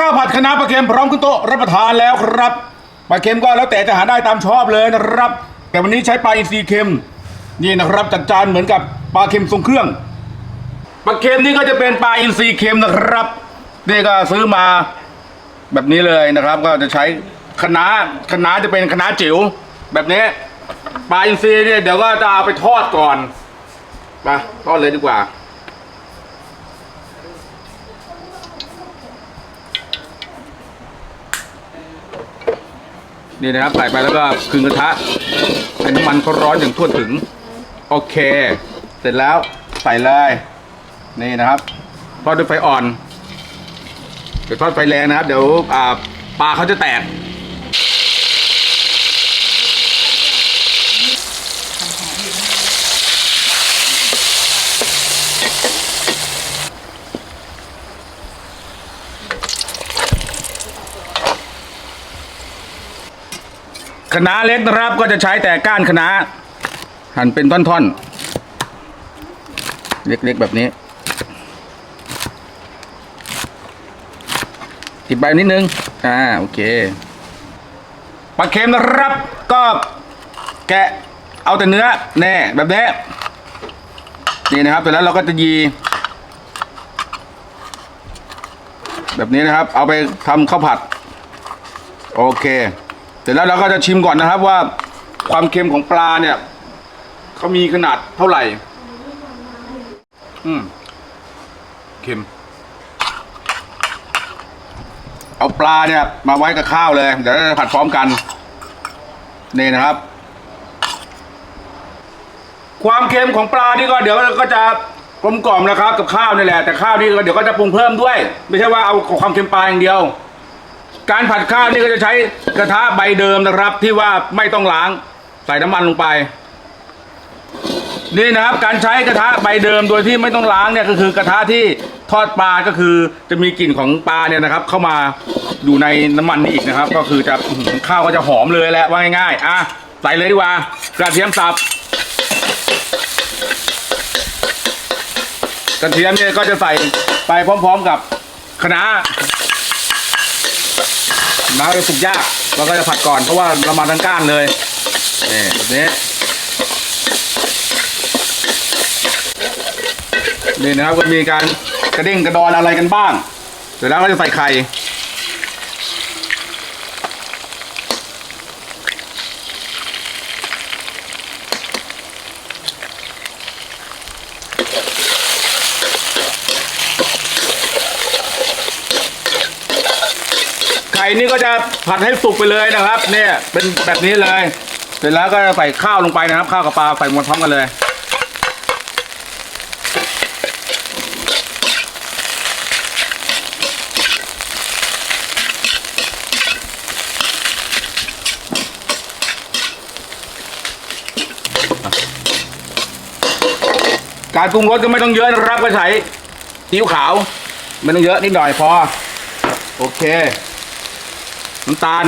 ข้าวผัดคะน้าปลาเค็มพร้อมขึ้นโต๊ะรับประทานแล้วครับปลาเค็มก็แล้วแต่จะหาได้ตามชอบเลยนะครับ แต่วันนี้ใช้ปลาอินทรีเค็มนี่นะครับจัดจานเหมือนกับปลาเค็มทรงเครื่องปลาเค็มนี่ก็จะเป็นปลาอินทรีเค็มนะครับ นี่ก็ซื้อมาแบบนี้เลยนะครับ ก็จะใช้คะน้าคะน้าจะเป็นคะน้าจิ๋วแบบนี้ปลาอินทรีเนี่ยเดี๋ยวก็จะเอาไปทอดก่อนมาทอดเลยดีกว่า นี่นะครับใส่ไปแล้วก็คลึงกระทะให้น้ำมันเขาร้อนอย่างทั่วถึง โอเค เสร็จแล้วใส่เลยนี่นะครับทอดด้วยไฟอ่อนเดี๋ยวทอดไฟแรงนะครับ เดี๋ยวปลาเขาจะแตก คะน้าเล็กนะครับก็จะใช้แต่ก้านคะน้าหั่นเป็นท่อนๆ เล็กๆแบบนี้ ติดใบนิดนึง อ่าโอเคปลาเค็มนะครับก็แกะเอาแต่เนื้อแน่แบบนี้นี่นะครับเสร็จแล้วเราก็จะยี แบบนี้นะครับ เอาไปทำข้าวผัด โอเค เสร็จแล้วเราก็จะชิมก่อนนะครับว่าความเค็มของปลาเนี่ยเขามีขนาดเท่าไหร่ อืมเค็ม เอาปลาเนี่ย มาไว้กับข้าวเลย เดี๋ยวเราจะผัดพร้อมกัน นี่นะครับ ความเค็มของปลานี่ก็เดี๋ยวก็จะกลมกล่อมนะครับ กับข้าวนี่แหละแต่ข้าวนี่ก็เดี๋ยวก็จะปรุงเพิ่มด้วย ไม่ใช่ว่าเอาความเค็มปลาอย่างเดียว การผัดข้าวนี่ก็จะใช้กระทะใบเดิมนะครับ ที่ว่าไม่ต้องล้าง ใส่น้ำมันลงไป นี่นะครับ การใช้กระทะใบเดิมโดยที่ไม่ต้องล้างเนี่ยก็คือกระทะที่ทอดปลาก็คือจะมีกลิ่นของปลาเนี่ยนะครับ เข้ามาอยู่ในน้ำมันนี่อีกนะครับ ก็คือจะข้าวก็จะหอมเลยแหละว่าง่ายๆอะใส่เลยดีกว่ากระเทียมสับกระเทียมเนี่ยก็จะใส่ไปพร้อม ๆกับคะน้า น้ำจะสุกยากเราก็จะผัดก่อนเพราะว่าเรามาทั้งก้านเลยนี่แบบนี้นี่นะครับก็มีการกระเด้งกระดอนอะไรกันบ้าง เสร็จแล้วก็จะใส่ไข่ ข่นี่ก็จะผัดให้สุกไปเลยนะครับ เนี่ยเป็นแบบนี้เลย เสร็จแล้วก็ใส่ข้าวลงไปนะครับ ข้าวกับปลาใส่หมดพร้อมกันเลยการปรุงรสก็ไม่ต้องเยอะนะครับก็ใส่ซีอิ๊วขาวไม่ต้องเยอะนิดหน่อยพอ โอเค น้ำตาล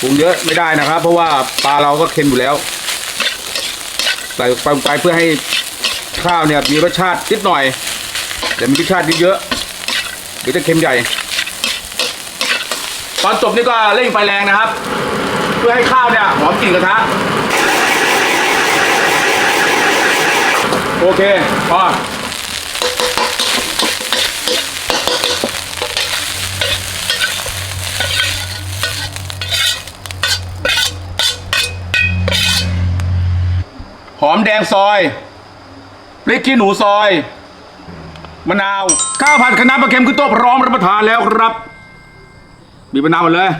ปรุงเยอะไม่ได้นะครับ เพราะว่าปลาเราก็เค็มอยู่แล้วใส่ไปไปเพื่อให้ข้าวเนี่ยมีรสชาตินิดหน่อยแต่มีรสชาติเยอะเดี๋ยวจะเค็มใหญ่ ตอนจบนี่ก็เร่งไฟแรงนะครับ เพื่อให้ข้าวเนี่ยหอมกลิ่นกระทะโอเคพอ อมแดงซอยพริกขี้หนูซอย มะนาวข้าวผัดคะน้าปลาเค็มขึ้นโต๊ะพร้อมรับประทานแล้วครับบีมะนาวหมดเลย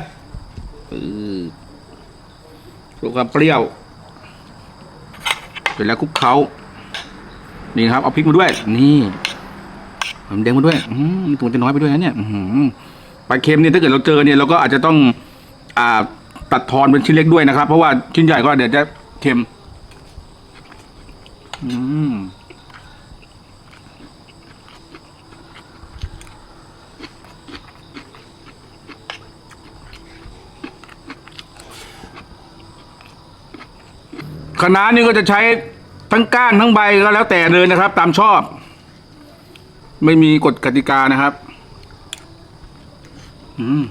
อือลูกความเปรี้ยวเสร็จแล้วคลุกเคล้านี่ครับ เอาพริกมาด้วย นี่หอมแดงมาด้วย อืมตัวจะน้อยไปด้วยนะเนี่ยออืปลาเค็มเนี่ยถ้าเกิดเราเจอเนี่ยเราก็อาจจะต้อง อ่าตัดทอนเป็นชิ้นเล็กด้วยนะครับ เพราะว่าชิ้นใหญ่ก็เดี๋ยวจะเค็ม อืมคณะน้านี่ก็จะใช้ทั้งก้านทั้งใบก็แล้วแต่เลยนะครับ ตามชอบ ไม่มีกฎกติกานะครับ อืม